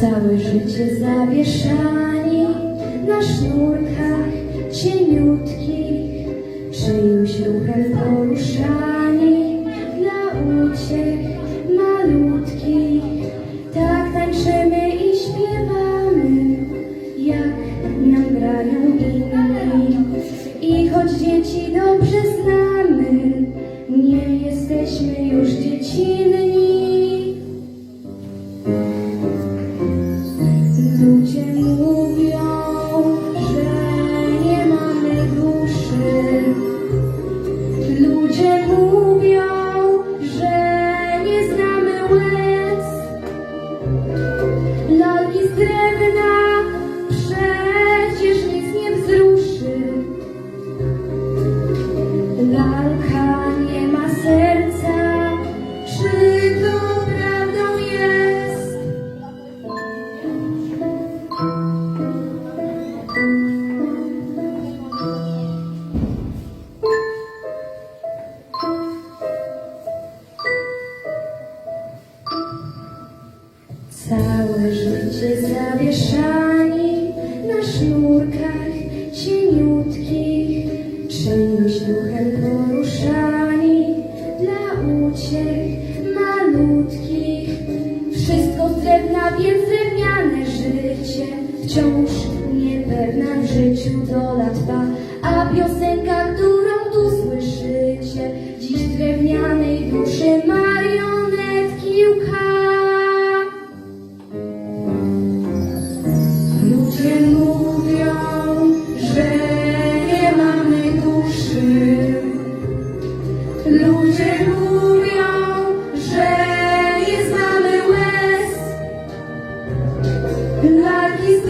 Całe życie zawieszani. Na sznurkach cieniutkich, czyimś ruchem poruszani Całe życie zawieszani na sznurkach cieniutkich, czymś duchem poruszani dla uciech malutkich. Wszystko drewna, więc drewniane życie, wciąż niepewna w życiu dola Ludzie mówią, że nie znamy łez. Laki